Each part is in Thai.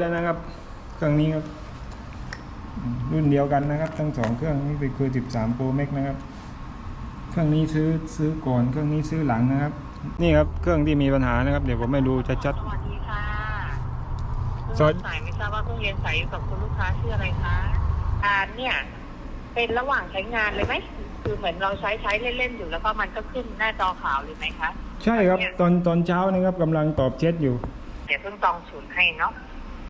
แล้วนะครับ เครื่องนี้ครับอืมรุ่นเดียวกันนะครับ ทั้งสองเครื่องนี้เป็นคือ 13 Pro Max นะครับ เครื่องนี้ซื้อซื้อก่อนเครื่องนี้ซื้อหลังนะครับ นี่ครับเครื่องที่มีปัญหานะครับ เดี๋ยวผมไม่ดูชัดสวัสดีค่ะสวัสดีสายไม่ทราบว่าเพิ่งเรียนสายอยู่กับคุณลูกค้าชื่ออะไรคะอ่าเนี่ย เป็นระหว่างใช้งานเลยไหมคือเหมือนเราใช้ใช้เล่นๆอยู่แล้วก็มันก็ขึ้นหน้าจอขาวเลยไหมคะๆใช่ครับตอนตอนเช้านะครับกำลังตอบเช็ดอยู่เดี๋ยวเพิ่งจองศูนย์ให้เนาะ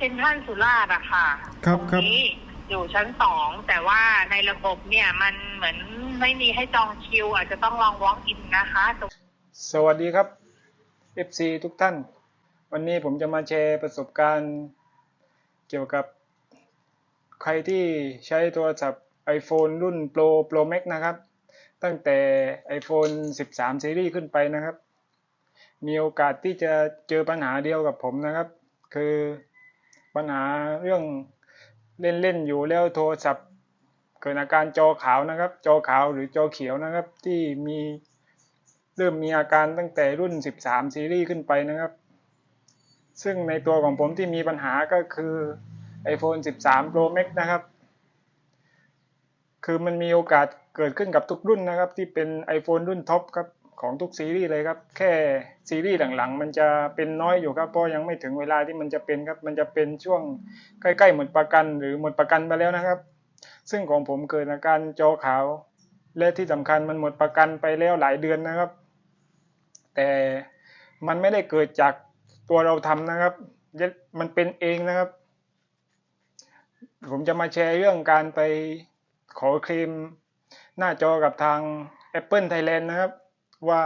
เป็นท่านสุราษฎร์อะค่ะครับตครับงนี้อยู่ชั้นสองแต่ว่าในระบบเนี่ยมันเหมือนไม่มีให้จองคิว อาจจะต้องลอง walk in นะคะตรงสวัสดีครับ FC ทุกท่าน วันนี้ผมจะมาแชร์ประสบการณ์ เกี่ยวกับ ใครที่ใช้โทรศัพท์ iPhone รุ่น Pro Pro Max นะครับ ตั้งแต่ iPhone 13ซีรีส์ขึ้นไปนะครับ มีโอกาสที่จะเจอปัญหาเดียวกับผมนะครับ คือ ปัญหาเรื่องเล่นๆอยู่แล้วโทรศัพท์เกิดอาการจอขาวนะครับ จอขาวหรือจอเขียวนะครับ ที่มีเริ่มมีอาการตั้งแต่รุ่น 13 ซีรีส์ขึ้นไปนะครับ ซึ่งในตัวของผมที่มีปัญหาก็คือ iPhone 13 Pro Max นะครับ คือมันมีโอกาสเกิดขึ้นกับทุกรุ่นนะครับ ที่เป็น iPhone รุ่นท็อปครับ ของทุกซีรีส์เลยครับ แค่ซีรีส์หลังๆ มันจะเป็นน้อยอยู่ครับ เพราะยังไม่ถึงเวลาที่มันจะเป็นครับ มันจะเป็นช่วงใกล้ๆหมดประกันหรือหมดประกันไปแล้วนะครับ ซึ่งของผมเกิดอาการจอขาว และที่สำคัญมันหมดประกันไปแล้วหลายเดือนนะครับ แต่มันไม่ได้เกิดจากตัวเราทำนะครับ มันเป็นเองนะครับ ผมจะมาแชร์เรื่องการไปขอเคลมหน้าจอกับทาง Apple Thailand นะครับ ว่า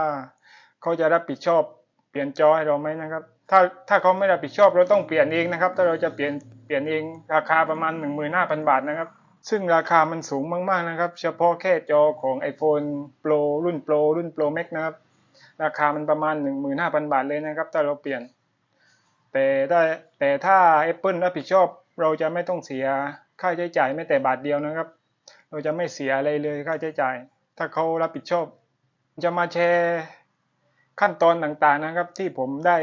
เขาจะรับผิดชอบเปลี่ยนจอให้เราไหมนะครับ ถ้าถ้าเขาไม่รับผิดชอบเราต้องเปลี่ยนเองนะครับ ถ้าเราจะเปลี่ยนเปลี่ยนเองราคาประมาณ 15,000 บาทนะครับ ซึ่งราคามันสูงมากๆนะครับ เฉพาะแค่จอของ iPhone Pro รุ่น Pro รุ่น Pro Max นะครับ ราคามันประมาณ 15,000 บาทเลยนะครับ ถ้าเราเปลี่ยน แต่ได้แต่ถ้า Apple รับผิดชอบเราจะไม่ต้องเสียค่าใช้จ่ายแม้แต่บาทเดียวนะครับ เราจะไม่เสียอะไรเลยค่าใช้จ่าย ถ้าเขารับผิดชอบ จะมาแชร์ขั้นตอนต่างๆนะครับ ที่ผมได้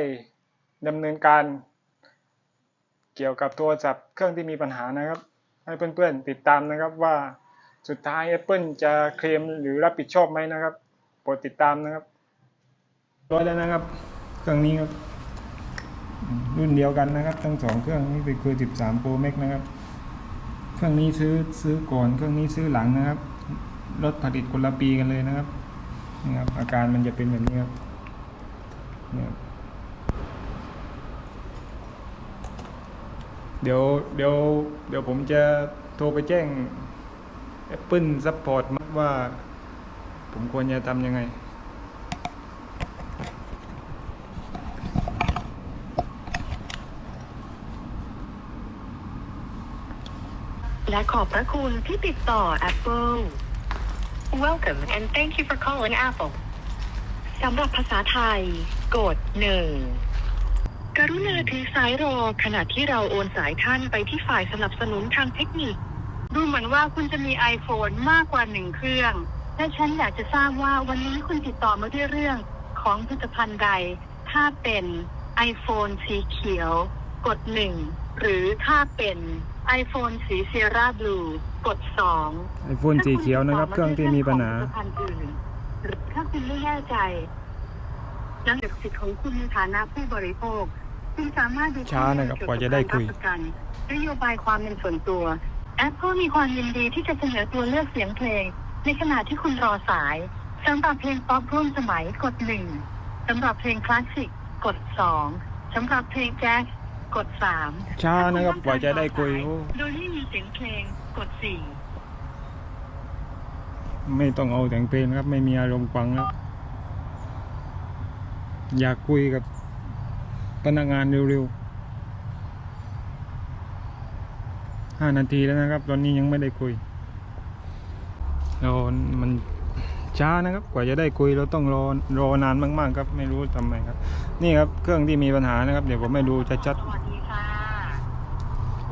ดำเนินการ เกี่ยวกับโทรศัพท์เครื่องที่มีปัญหานะครับ ให้เพื่อนๆติดตามนะครับว่าสุดท้าย Apple จะเคลมหรือรับผิดชอบไหมนะครับโปรดติดตามนะครับร้อยแล้วนะครับ เครื่องนี้ครับรุ่นเดียวกันนะครับ ทั้งสองเครื่องนี้เป็นคือ 13 Pro Max นะครับ เครื่องนี้ซื้อซื้อก่อน เครื่องนี้ซื้อหลังนะครับ รถผลิตคนละปีกันเลยนะครับ นี่ครับอาการมันจะเป็นแบบนี้ครับเนี่ยครับเดี๋ยวเดี๋ยวเดี๋ยวผมจะโทรไปแจ้ง Apple Support ว่า ผมควรจะทำยังไงและขอบพระคุณที่ติดต่อ Apple Welcome and thank you for calling Apple สำหรับภาษาไทย กดหนึ่งกรุณาถือสายรอขณะที่เราโอนสายท่านไปที่ฝ่ายสนับสนุนทางเทคนิค ดูเหมือนว่าคุณจะมี iPhone มากกว่าหนึ่งเครื่อง และฉันอยากจะทราบว่าวันนี้คุณติดต่อมาด้วยเรื่องของผลิตภัณฑ์ใด ถ้าเป็น iPhone สีเขียว กดหนึ่งหรือถ้าเป็น iPhone สีเซียร่าบลูกดสอง iPhone สีเขียวนะครับ เครื่องที่มีปัญหาถ้าคุณติดต่อมาด้วยเรื่องของผลิตภัณฑ์อื่นหรือถ้าคุณไม่แน่ใจหลังจากสิทธิ์ของคุณในฐานะผู้บริโภคคุณสามารถดูช้านะครับกว่าจะได้คุยเกี่วกับการรับประกันนโยบายความเป็นส่วนตัว Apple มีความยินดีที่จะเสนอตัวเลือกเสียงเพลง ในขณะที่คุณรอสายสำหรับเพลงป๊อปร่วมสมัยกดหนึ่งสำหรับเพลงคลาสสิกกดสองสำหรับเพลงแจ๊ส กดสามช้านะครับกว่าจะได้คุยโอ้โดยที่มีเสียงเพลงกดสี่ไม่ต้องเอาแต่งเพลงนะครับ ไม่มีอารมณ์ฟังแล้ว อยากคุยกับพนักงานเร็วๆห้านาทีแล้วนะครับ ตอนนี้ยังไม่ได้คุยเรามัน ช้านะครับ กว่าจะได้คุยเราต้องรอรอนานมาก ๆ ครับ ไม่รู้ทำไมครับ นี่ครับเครื่องที่มีปัญหานะครับ เดี๋ยวผมไม่ดูชัดสวัสดีค่ะ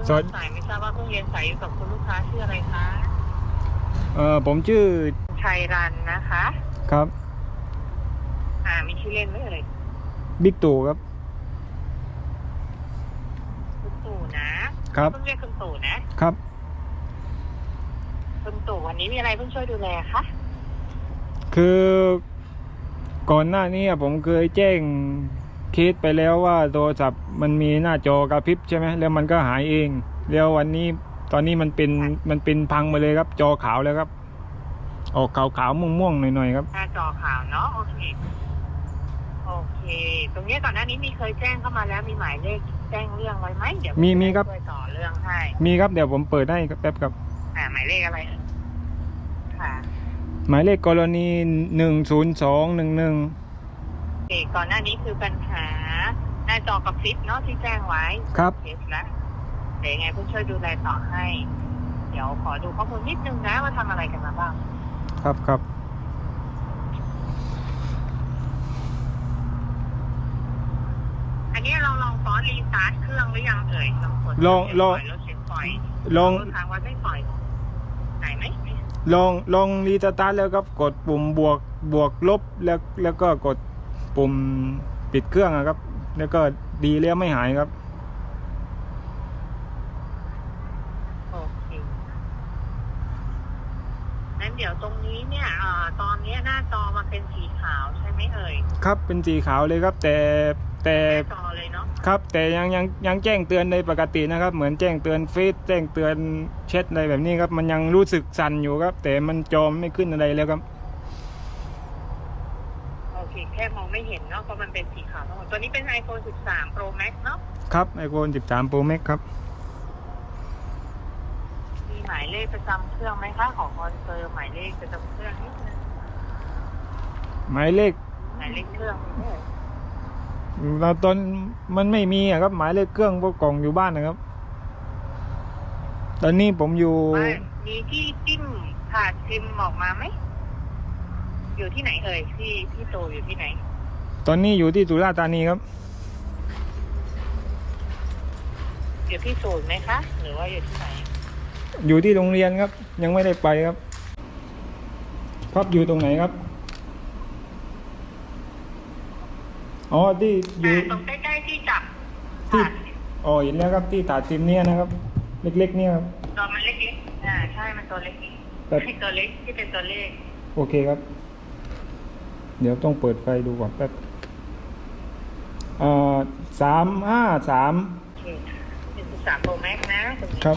สวัสดีสายไม่ทราบว่าเพิ่งเรียนสายอยู่กับคุณลูกค้าชื่ออะไรคะๆเอ่อผมชื่อชัยรันนะคะครับอ่ามีชื่อเล่นไหมเอ่ยบิ๊กตู่ครับคุณตู่นะครับเพิ่งเรียกคุณตู่นะครับคุณตู่วันนี้มีอะไรเพิ่งช่วยดูแลคะ คือก่อนหน้านี้อะผมเคยแจ้งเคสไปแล้วว่าโทรศัพท์มันมีหน้าจอกระพริบใช่ไหมแล้วมันก็หายเอง แล้ววันนี้ตอนนี้มันเป็นมันเป็นพังมาเลยครับ จอขาวแล้วครับ ออกขาวขาวๆม่วงม่วงๆหน่อยๆครับหน้าจอข่าวเนาะโอเคโอเค ตรงเนี้ยก่อนหน้านี้มีเคยแจ้งเข้ามาแล้วมีหมายเลขแจ้งเรื่องไว้ไหมเดี๋ยวมีมีครับช่วยต่อเรื่องให้มีครับเดี๋ยวผมเปิดให้แป๊บครับอ่าหมายเลขอะไรเอ่ยค่ะ หมายเลขกรณีหนึ่งศูนย์สองหนึ่งหนึ่งโอเคก่อนหน้านี้คือปัญหาหน้าจอกระพริบเนาะที่แจ้งไว้ครับ เคสแล้วเดี๋ยวยังไงเพื่อช่วยดูแลต่อให้ เดี๋ยวขอดูข้อมูลนิดนึงนะว่าทำอะไรกันมาบ้าง ครับครับ อันนี้เราลองฟอสรีสตาร์ทเครื่องหรือยังเอ่ยลองกดลองลองแล้วเช็คปล่อยลอง ทางวัดไม่ปล่อยไหนไหม ลองลองรีสตาร์ทแล้วครับกดปุ่มบวกบวกลบแล้วแล้วก็กดปุ่มปิดเครื่องอะครับ แล้วก็ดีแล้วไม่หายครับโอเคงั้นเดี๋ยวตรงนี้เนี่ยเอ่อตอนเนี้ยหน้าจอมันเป็นสีขาวใช่ไหมเอ่ย ครับเป็นสีขาวเลยครับแต่ แต่หน้าจอเลยเนาะครับ แต่ยังยังยังแจ้งเตือนในปกตินะครับ เหมือนแจ้งเตือนเฟซแจ้งเตือนแชทอะไรแบบนี้ครับ มันยังรู้สึกสั่นอยู่ครับ แต่มันจอมไม่ขึ้นอะไรแล้วครับโอเคแค่มองไม่เห็นเนาะเพราะมันเป็นสีขาวทั้งหมดตัวนี้เป็น iPhone 13 Pro Max เนาะครับไอโฟน13 Pro Max ครับมีหมายเลขประจำเครื่องไหมคะขอคอนเฟิร์มหมายเลขประจำเครื่องนิดนึงหมายเลขหมายเลขเครื่อง ตอนมันไม่มีอะครับ หมายเลขเครื่องพวกกล่องอยู่บ้านนะครับ ตอนนี้ผมอยู่ไม่มีที่จิ้มผ่าซิมออกมาไหม อยู่ที่ไหนเอ่ยพี่พี่โตอยู่ที่ไหน ตอนนี้อยู่ที่สุราษฎร์ธานีครับ อยู่ที่ศูนย์ไหมคะ หรือว่าอยู่ที่ไหน อยู่ที่โรงเรียนครับ ยังไม่ได้ไปครับครับอยู่ตรงไหนครับ อ๋อที่อยู่อ่าตรงใกล้ๆที่จับที่ผ่านอ๋อเห็นแล้วครับที่ถาดซิมเนี่ยนะครับ เล็กๆเนี่ยครับตัวมันเล็กๆอ่าใช่มันตัวเล็กแต่ๆให้ตัวเล็กที่เป็นตัวเลข โอเคครับ เดี๋ยวต้องเปิดไฟดูก่อนแป๊บอ่าสามห้าสามโอเคเป็นสิบสามโปรแม็กนะตรงนี้ครับ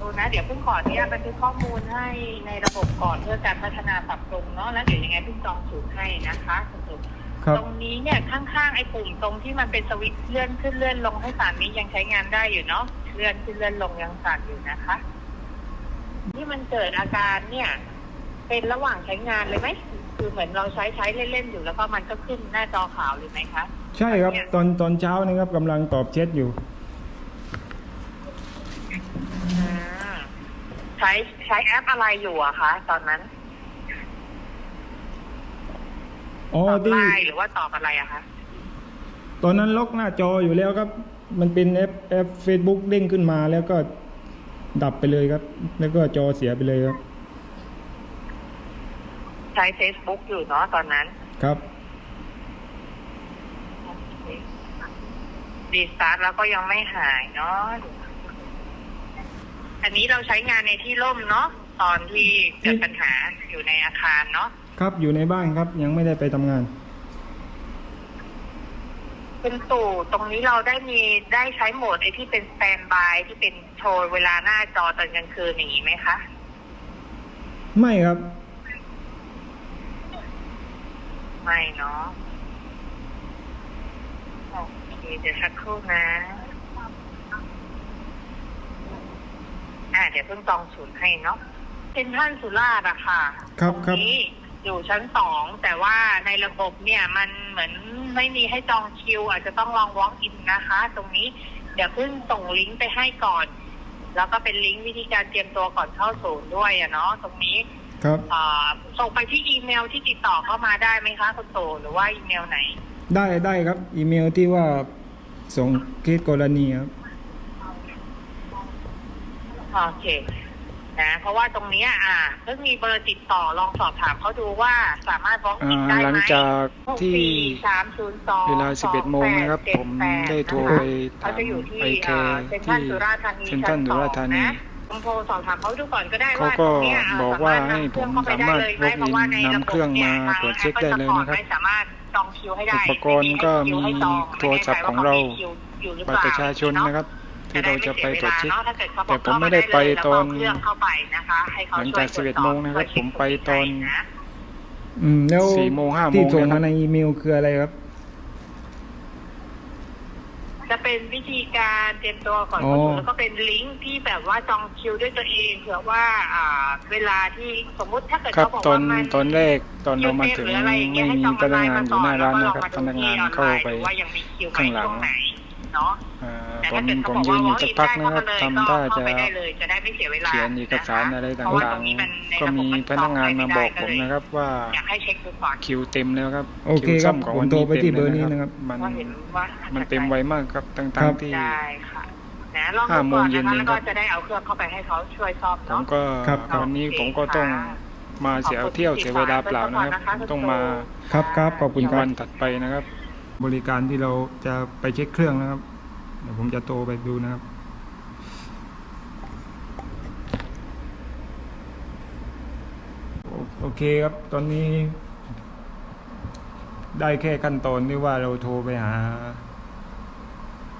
ดูนะ เดี๋ยวเพิ่งขออนุญาตบันทึกข้อมูลให้ในระบบก่อนเพื่อการพัฒนาปรับปรุงเนาะแล้วเดี๋ยวยังไงเพิ่งจองศูนย์ให้นะคะคุณสุครับตรงนี้เนี่ยข้างๆไอ้ปุ่มตรงที่มันเป็นสวิตช์เลื่อนขึ้นเลื่อนลงให้สารนี้ยังใช้งานได้อยู่เนาะเลื่อนขึ้นเลื่อนลงยังสั่นอยู่นะคะ ที่มันเกิดอาการเนี่ย เป็นระหว่างใช้งานเลยไหมคือเหมือนเราใช้ใช้เล่นๆอยู่แล้วก็มันก็ขึ้นหน้าจอขาวเลยไหมคะ ใช่ครับ ตอนตอนเช้านี่ครับกำลังตอบเช็ดอยู่ อ่าใช้ใช้แอปอะไรอยู่อะคะตอนนั้นอ๋อตอบที่ไลน์หรือว่าตอบอะไรอะคะตอนนั้นล็อกหน้าจออยู่แล้วครับ มันเป็นแอปแอปเฟซบุ๊กเด้งขึ้นมาแล้วก็ดับไปเลยครับ แล้วก็จอเสียไปเลยครับ ใช้ Facebook อยู่เนาะตอนนั้นครับดีสตาร์ทแล้วก็ยังไม่หายเนาะ อันนี้เราใช้งานในที่ร่มเนาะตอนที่เกิดปัญหาอยู่ในอาคารเนาะครับอยู่ในบ้านครับยังไม่ได้ไปทำงาน เป็นตู่ตรงนี้เราได้มีได้ใช้โหมดไอที่เป็นสแตนบายที่เป็นโชว์เวลาหน้าจอตอนกลางคืนอย่างนี้ไหมคะ ไม่ครับ ไม่เนาะโอเคเดี๋ยวสักครู่นะ อ่าเดี๋ยวเพิ่งจองศูนย์ให้เนาะเป็นท่านสุราษฎร์อะค่ะครับตครัรบงนี้อยู่ชั้นสองแต่ว่าในระบบเนี่ยมันเหมือนไม่มีให้จองคิว อาจจะต้องลอง walk in นะคะ ตรงนี้เดี๋ยวเพิ่งส่งลิงก์ไปให้ก่อน แล้วก็เป็นลิงก์วิธีการเตรียมตัวก่อนเข้าศูนย์ด้วยอะเนาะตรงนี้ครับ อ่าส่งไปที่อีเมลที่ติดต่อเข้ามาได้ไหมคะคุณโตหรือว่าอีเมลไหน ได้ได้ครับ อีเมลที่ว่าส่งเคสกรณีครับ โอเคนะเพราะว่าตรงเนี้ยอ่าเพิ่งมีเบอร์ติดต่อลองสอบถามเขาดูว่าสามารถบล็อกอ่าอินได้ไหมหลังจากที่สามศูนย์สองเวลา11โมงนะครับ ผมได้โทรไปเขาถามจะอยู่ที่ไอเคอ่าเซ็นทรัลที่สุราษฎร์ธานีเซ็นทรัลชั้นสุราษฎร์ธานีสองนะลองโทรสอบถามเขาดูก่อนก็ได้เขาว่าก็ตรงเนี้ยอ่าบอกว่าสรถให้ผมนำเครื่องเข้าไปได้เลยไหมสามารถเพราะว่าในระบบนำเครื่องมานี่ยตรวจเช็คได้เลยนะครับไม่สามารถจองคิวให้ได้อุปกรณ์ก็มีให้จองโทรศัพท์ของเราไม่แน่ใจว่ขมีคิวอยู่หรือเปบัตรล่าประชาชนนะครับ ที่เราจะไปตรวจเช็คจะได้ไม่สียวลาเนอกิดเขาแต่ผมไม่ได้ไปตอนหลังจากตรวจสอบ11โมงนะครับ ผมไปตอนเช็คให้ะอืมแล้วสี่โมงห้าโมงที่ส่งมาในอีเมลคืออะไรครับ จะเป็นวิธีการเตรียมตัวก่อนเข้าแล้วก็เป็นลิงก์ที่แบบว่าจองคิวด้วยตัวเองเผื่อว่าอ่า เวลาที่สมมุติถ้าเกิดเขาบอกว่ามันตอนแรกตอนเรามาถึงไม่เยให้มีจองพนักงานอยู่หน้าร้านนะครับพนักงานเข้าไปว่ายังมีคิวข้างหลังเนาะ ผถ้ามเกิดผเขามบอกยืว่านอยู่สักพักนะครับเข้าทำท่าเข้าจะไปได้เลยจะได้ไม่เสียเวลาเขียนเอกสารอะไรเพราะว่าต่าตรงงนี้มันในๆก็ระบบมีมันพนักงานมาบอกจผองมไได้นะครับว่าอยากให้เช็คดูก่อนคิวเต็มแล้วครับโอเคคิวครัซ่บอมของผมวันโทรนี้ไปเต็ที่มเบอร์เลยนี้นะนะคครัรับบมันว่าเห็นว่ามันเต็มไวมากครับตั้งครับๆที่ได้ค่ะนะลองห้าดูโมก่งอนเย็นนะคะเองแล้วครัก็บจะได้เอาเครื่องเข้าไปให้เขาช่วยซ่อมผมเนาะก็ครับวันนี้ผมก็ต้องมาเสียเที่ยวเสียเวลาเปล่านะครับผมต้องมาครับครับขอบคุณครับวันถัดไปนะครับ บริการที่เราจะไปเช็คเครื่องนะครับ เดี๋ยวผมจะโทรไปดูนะครับโอโอเคครับ ตอนนี้ ได้แค่ขั้นตอนที่ว่าเราโทรไปหา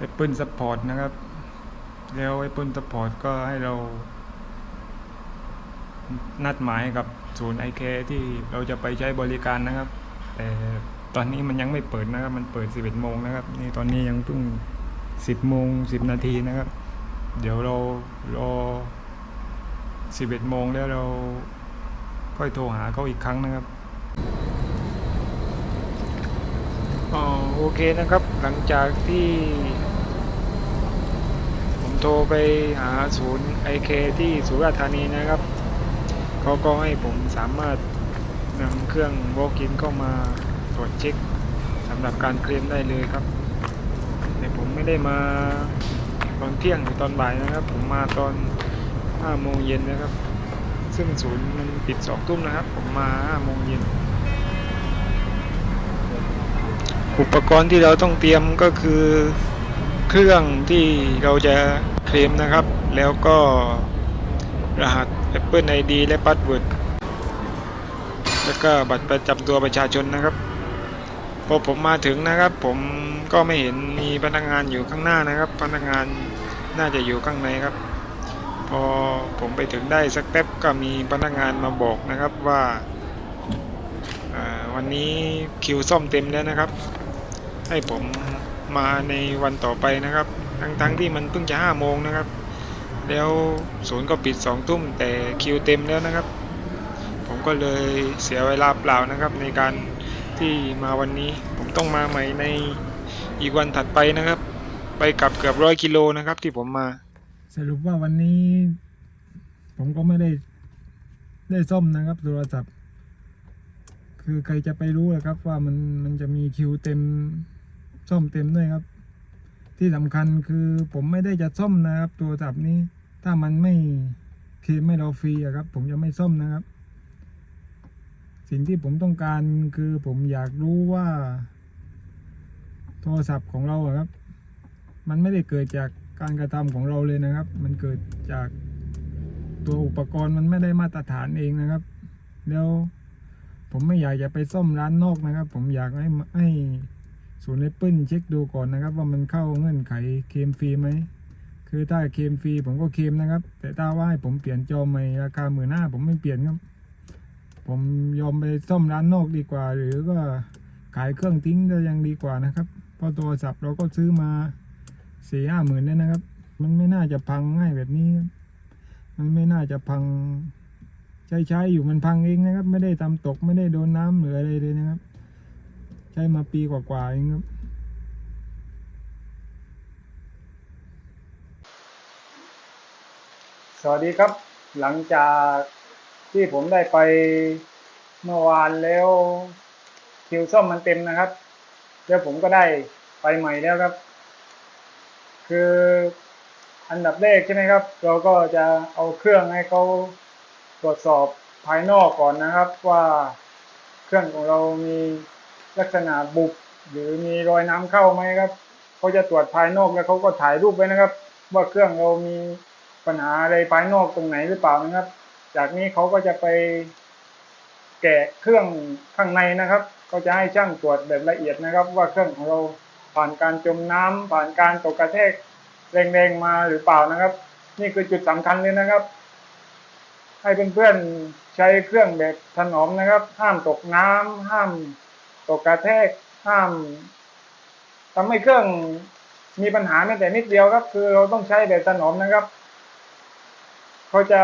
Apple Support นะครับ แล้ว Apple Support ก็ให้เรา นัดหมายกับศูนย์ไอแคที่เราจะไปใช้บริการนะครับ แต่ตอนนี้มันยังไม่เปิดนะครับ มันเปิด 11 โมงนะครับ นี่ตอนนี้ยังเพิ่ง 10โมง10 นาทีนะครับ เดี๋ยวเรารอ 11โมงแล้วเราค่อยโทรหาเขาอีกครั้งนะครับอ๋อโอเคนะครับหลังจากที่ผมโทรไปหาศูนย์ไอเคที่สุราษฎร์ธานีนะครับเขาก็ให้ผมสามารถนำเครื่อง walk-in เข้ามาตรวจเช็คสำหรับการเคลมได้เลยครับ แต่ผมไม่ได้มาตอนเที่ยงหรือตอนบ่ายนะครับ ผมมาตอน5โมงเย็นนะครับ ซึ่งศูนย์มันปิด2ทุ่มนะครับ ผมมา5โมงเย็นอุปกรณ์ที่เราต้องเตรียมก็คือเครื่องที่เราจะเคลมนะครับ แล้วก็รหัส Apple ID และ Password แล้วก็บัตรประจำตัวประชาชนนะครับ พอผมมาถึงนะครับ ผมก็ไม่เห็นมีพนักงานอยู่ข้างหน้านะครับ พนักงานน่าจะอยู่ข้างในครับ พอผมไปถึงได้สักแป๊บก็มีพนักงานมาบอกนะครับว่าวันนี้คิวซ่อมเต็มแล้วนะครับ ให้ผมมาในวันต่อไปนะครับ ทั้งๆที่มันเพิ่งจะห้าโมงนะครับ แล้วศูนย์ก็ปิดสองทุ่มแต่คิวเต็มแล้วนะครับ ผมก็เลยเสียเวลาเปล่านะครับในการ ที่มาวันนี้ผมต้องมาใหม่ในอีกวันถัดไปนะครับ ไปกลับเกือบร้อยกิโลนะครับ ที่ผมมา สรุปว่าวันนี้ ผมก็ไม่ได้ได้ซ่อมนะครับโทรศัพท์ คือใครจะไปรู้ล่ะครับ ว่ามันมันจะมีคิวเต็มซ่อมเต็มด้วยครับ ที่สำคัญคือผมไม่ได้จะซ่อมนะครับโทรศัพท์นี้ ถ้ามันไม่เคลมไม่เราฟรีอะครับ ผมจะไม่ซ่อมนะครับ สิ่งที่ผมต้องการคือผมอยากรู้ว่า โทรศัพท์ของเราครับ มันไม่ได้เกิดจากการกระทำของเราเลยนะครับ มันเกิดจากตัวอุปกรณ์มันไม่ได้มาตรฐานเองนะครับแล้วผมไม่อยากจะไปซ่อมร้านนอกนะครับ ผมอยากให้ให้ศูนย์แอปเปิลเช็คดูก่อนนะครับ ว่ามันเข้าเงื่อนไขเคมฟรีไหมคือถ้าเคมฟรีผมก็เคมนะครับ แต่ถ้าว่าให้ผมเปลี่ยนจอใหม่ราคาหมื่นห้าผมไม่เปลี่ยนครับ ผมยอมไปซ่อมร้านนอกดีกว่า หรือก็ขายเครื่องทิ้งก็ยังดีกว่านะครับ เพราะโทรศัพท์เราก็ซื้อมาสี่ห้าหมื่นเนี่ยนะครับ มันไม่น่าจะพังง่ายแบบนี้ มันไม่น่าจะพังใช้ใช้อยู่มันพังเองนะครับ ไม่ได้ทำตกไม่ได้โดนน้ำหรืออะไรเลยนะครับ ใช้มาปีกว่าๆเองครับสวัสดีครับ หลังจาก ที่ผมได้ไปเมื่อวานแล้วคิวซ่อมมันเต็มนะครับ แล้วผมก็ได้ไปใหม่แล้วครับ คืออันดับแรกใช่ไหมครับ เราก็จะเอาเครื่องให้เขาตรวจสอบภายนอกก่อนนะครับ ว่าเครื่องของเรามีลักษณะบุบหรือมีรอยน้ำเข้าไหมครับเขาจะตรวจภายนอกแล้วเขาก็ถ่ายรูปไว้นะครับ ว่าเครื่องเรามีปัญหาอะไรภายนอกตรงไหนหรือเปล่านะครับ จากนี้เขาก็จะไปแกะเครื่องข้างในนะครับเขาจะให้ช่างตรวจแบบละเอียดนะครับ ว่าเครื่องของเราผ่านการจมน้ำผ่านการตกกระแทกแรงๆมาหรือเปล่านะครับ นี่คือจุดสำคัญเลยนะครับ ให้เพื่อนๆใช้เครื่องแบบถนอมนะครับ ห้ามตกน้ำห้ามตกกระแทกห้ามทำให้เครื่องมีปัญหาแม้แต่นิดเดียวครับ คือเราต้องใช้แบบถนอมนะครับ เขาจะ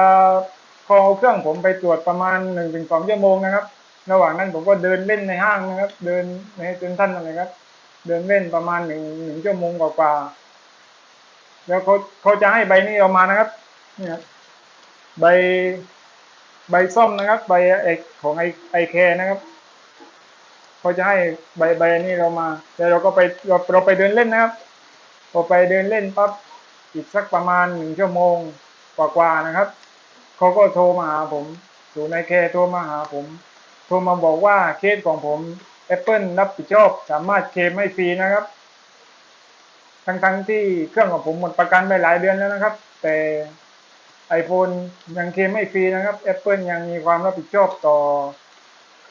พอเอาเครื่องผมไปตรวจประมาณหนึ่งถึงสองชั่วโมงนะครับ ระหว่างนั้นผมก็เดินเล่นในห้างนะครับ เดินในเซ็นทรัลอะไรครับ เดินเล่นประมาณหนึ่งหนึ่งชั่วโมงกว่าๆแล้วเขาเขาจะให้ใบนี้ออกมานะครับ เนี่ยครับใบใบส้มนะครับ ใบเอกของไอไอแคนะครับเขาจะให้ใบใบนี้เรามาแล้วเราก็ไปเราเราไปเดินเล่นนะครับพอไปเดินเล่นปั๊บอีกสักประมาณหนึ่งชั่วโมงกว่าๆนะครับ เขาก็โทรมาหาผมศูนย์ไอแคโทรมาหาผม โทรมาบอกว่าเคสของผม Apple รับผิดชอบสามารถเคลมให้ฟรีนะครับ ทั้งๆที่เครื่องของผมหมดประกันไปหลายเดือนแล้วนะครับ แต่ iPhone ยังเคลมไม่ฟรีนะครับ Apple ยังมีความรับผิดชอบต่อ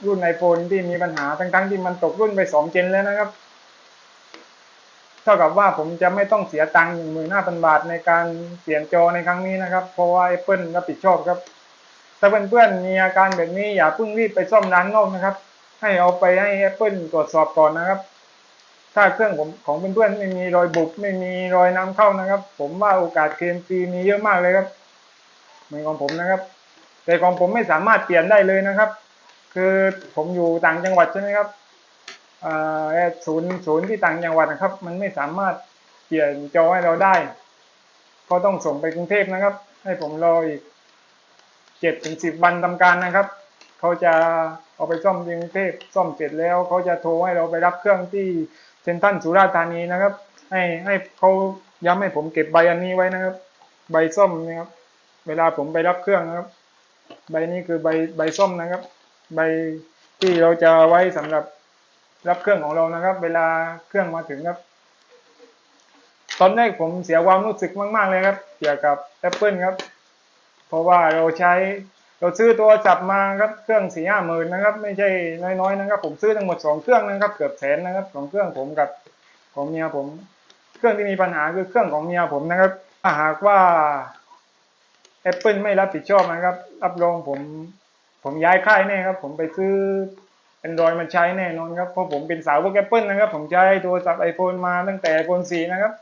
รุ่น iPhone ที่มีปัญหาทั้งๆที่มันตกรุ่นไปสองเจนแล้วนะครับ ท่ากับว่าผมจะไม่ต้องเสียตังค์หนึ่งหมื่นห้าพันบาทในการเปลี่ยนจอในครั้งนี้นะครับ เพราะว่า Apple รับผิดชอบครับ ถ้าเพื่อนๆมีอาการแบบนี้อย่าเพิ่งรีบไปซ่อมร้านนอกนะครับ ให้เอาไปให้ Apple ตรวจสอบก่อนนะครับ ถ้าเครื่องผมของเพื่อนๆไม่มีรอยบุบไม่มีรอยน้ำเข้านะครับ ผมว่าโอกาสเคลมฟรีมีเยอะมากเลยครับเหมือนของผมนะครับ แต่ของผมไม่สามารถเปลี่ยนได้เลยนะครับ คือผมอยู่ต่างจังหวัดใช่ไหมครับ ศูนย์ศูนย์ที่ต่างจังหวัดนะครับ มันไม่สามารถเปลี่ยนจอให้เราได้ ก็ต้องส่งไปกรุงเทพนะครับ ให้ผมรออีกเจ็ดถึงสิบวันทำการนะครับ เขาจะเอาไปซ่อมกรุงเทพซ่อมเสร็จแล้วเขาจะโทรให้เราไปรับเครื่องที่เซนทรัลสุราษฎร์ธานีนะครับ ให้ให้เขาย้ำให้ผมเก็บใบอันนี้ไว้นะครับ ใบส้มนะครับ เวลาผมไปรับเครื่องนะครับ ใบนี้คือใบใบส้มนะครับ ใบที่เราจะไว้สำหรับ รับเครื่องของเรานะครับ เวลาเครื่องมาถึงครับ ตอนแรกผมเสียความรู้สึกมาก ๆเลยครับ เกี่ยวกับ Apple ครับ เพราะว่าเราใช้เราซื้อโทรศัพท์มาครับเครื่องสี่ห้าหมื่นนะครับ ไม่ใช่น้อยๆนะครับ ผมซื้อทั้งหมดสองเครื่องนะครับ เกือบแสนนะครับสองเครื่องผมกับของเมียผม เครื่องที่มีปัญหาคือเครื่องของเมียผมนะครับถ้าหากว่า Apple ไม่รับผิดชอบนะครับ รับรองผม ผมย้ายค่ายแน่ครับ ผมไปซื้อ Android มาใช้แน่นอนครับ เพราะผมเป็นสาวก Apple นะครับ ผมใช้โทรศัพท์ iPhone มาตั้งแต่ iPhone 4 นะครับ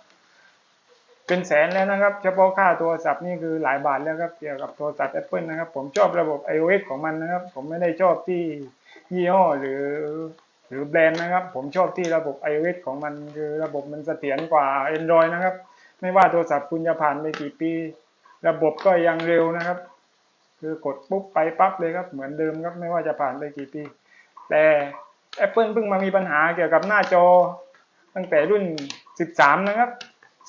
เป็นแสนแล้วนะครับ เฉพาะค่าโทรศัพท์นี่คือหลายบาทแล้วครับ เกี่ยวกับโทรศัพท์ Apple นะครับ ผมชอบระบบ iOS ของมันนะครับ ผมไม่ได้ชอบที่ยี่ห้อหรือหรือแบรนด์นะครับ ผมชอบที่ระบบ iOS ของมันคือระบบมันเสถียรกว่า Android นะครับ ไม่ว่าโทรศัพท์คุณจะผ่านไปกี่ปี ระบบก็ยังเร็วนะครับ คือกดปุ๊บไปปั๊บเลยครับ เหมือนเดิมครับ ไม่ว่าจะผ่านไปกี่ปี แต่ Apple เพิ่งมามีปัญหาเกี่ยวกับหน้าจอ ตั้งแต่รุ่น 13 นะครับ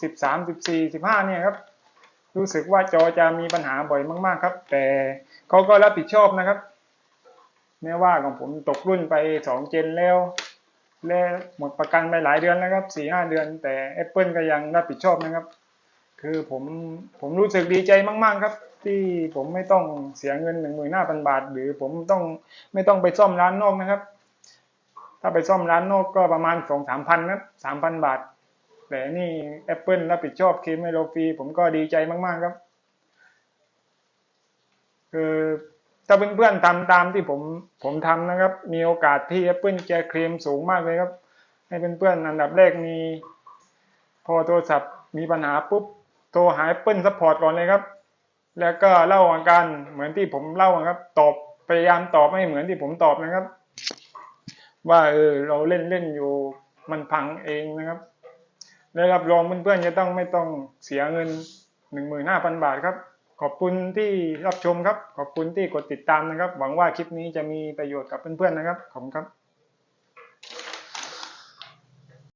13 14 15 เนี่ยครับ รู้สึกว่าจอจะมีปัญหาบ่อยมากๆครับ แต่เขาก็รับผิดชอบนะครับ แม้ว่าของผมตกรุ่นไป 2 เจนแล้ว และหมดประกันไปหลายเดือนแล้วครับ 4-5 เดือน แต่ Apple ก็ยังรับผิดชอบนะครับ คือผมผมรู้สึกดีใจมาก ๆ ครับ ที่ผมไม่ต้องเสียเงินหนึ่งหมื่นห้าพันบาท หรือผมต้องไม่ต้องไปซ่อมร้านนอกนะครับ ถ้าไปซ่อมร้านนอกก็ประมาณสองสามพันครับสามพันบาท แต่นี่ Apple รับผิดชอบเคลมให้เราฟรีผมก็ดีใจมากๆครับ คือถ้าเพื่อนๆทำตามที่ผมผมทำนะครับ มีโอกาสที่ Apple จะเคลมสูงมากเลยครับ ให้เพื่อนๆอันดับแรกมีพอโทรศัพท์มีปัญหาปุ๊บโทรหา Apple Support ก่อนเลยครับ แล้วก็เล่าอาการเหมือนที่ผมเล่าครับ ตอบพยายามตอบให้เหมือนที่ผมตอบนะครับ ว่าเออเราเล่นเล่นอยู่มันพังเองนะครับและรับรองเพื่อนๆจะต้องไม่ต้องเสียเงินหนึ่งหมื่นห้าพันบาทครับ ขอบคุณที่รับชมครับ ขอบคุณที่กดติดตามนะครับ หวังว่าคลิปนี้จะมีประโยชน์กับเพื่อนๆนะครับ ขอบคุณครับ